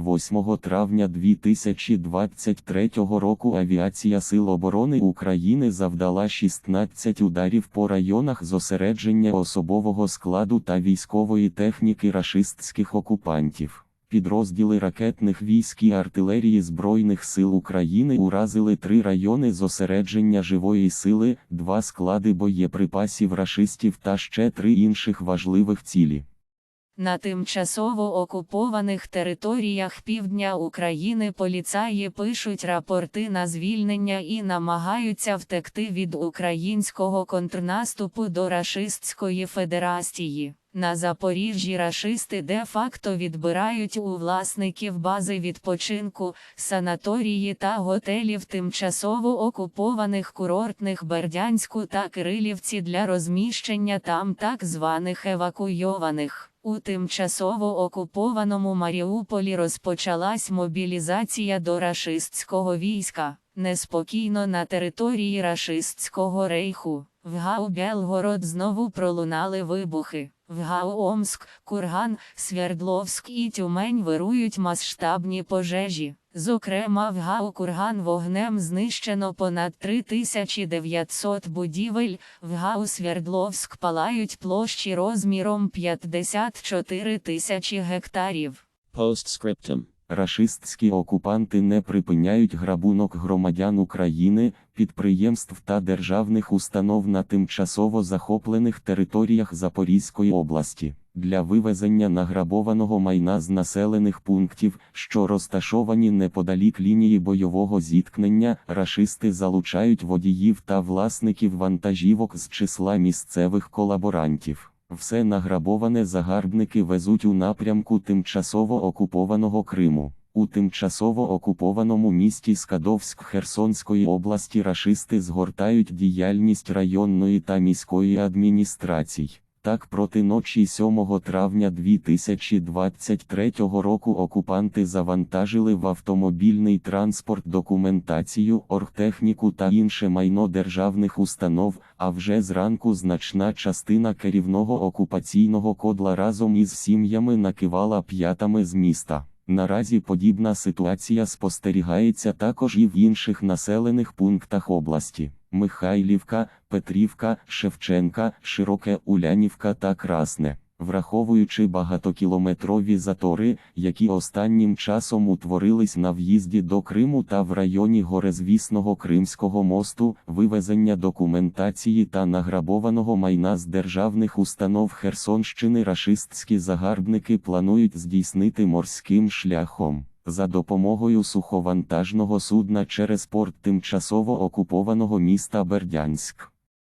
8 травня 2023 року Авіація Сил оборони України завдала 16 ударів по районах зосередження особового складу та військової техніки рашистських окупантів. Підрозділи ракетних військ і артилерії Збройних сил України уразили три райони зосередження живої сили, два склади боєприпасів рашистів та ще три інших важливих цілі. На тимчасово окупованих територіях півдня України поліцаї пишуть рапорти на звільнення і намагаються втекти від українського контрнаступу до Рашистської Федерації. На Запоріжжі рашисти де-факто відбирають у власників бази відпочинку, санаторії та готелів тимчасово окупованих курортних Бердянську та Кирилівці для розміщення там так званих евакуйованих. У тимчасово окупованому Маріуполі розпочалась мобілізація до рашистського війська. Неспокійно на території рашистського рейху. В Гау Белгород знову пролунали вибухи. В Гау Омск, Курган, Свердловськ і Тюмень вирують масштабні пожежі. Зокрема, в Гау Курган вогнем знищено понад 3900 будівель, в ГАО Свердловськ палають площі розміром 54 тисячі гектарів. Postscriptum. Рашистські окупанти не припиняють грабунок громадян України, підприємств та державних установ на тимчасово захоплених територіях Запорізької області. Для вивезення награбованого майна з населених пунктів, що розташовані неподалік лінії бойового зіткнення, рашисти залучають водіїв та власників вантажівок з числа місцевих колаборантів. Все награбоване загарбники везуть у напрямку тимчасово окупованого Криму. У тимчасово окупованому місті Скадовськ Херсонської області рашисти згортають діяльність районної та міської адміністрацій. Так проти ночі 7 травня 2023 року окупанти завантажили в автомобільний транспорт документацію, оргтехніку та інше майно державних установ, а вже зранку значна частина керівного окупаційного кодла разом із сім'ями накивала п'ятами з міста. Наразі подібна ситуація спостерігається також і в інших населених пунктах області. Михайлівка, Петрівка, Шевченка, Широке Улянівка та Красне. Враховуючи багатокілометрові затори, які останнім часом утворились на в'їзді до Криму та в районі горезвісного Кримського мосту, вивезення документації та награбованого майна з державних установ Херсонщини рашистські загарбники планують здійснити морським шляхом. За допомогою суховантажного судна через порт тимчасово окупованого міста Бердянськ.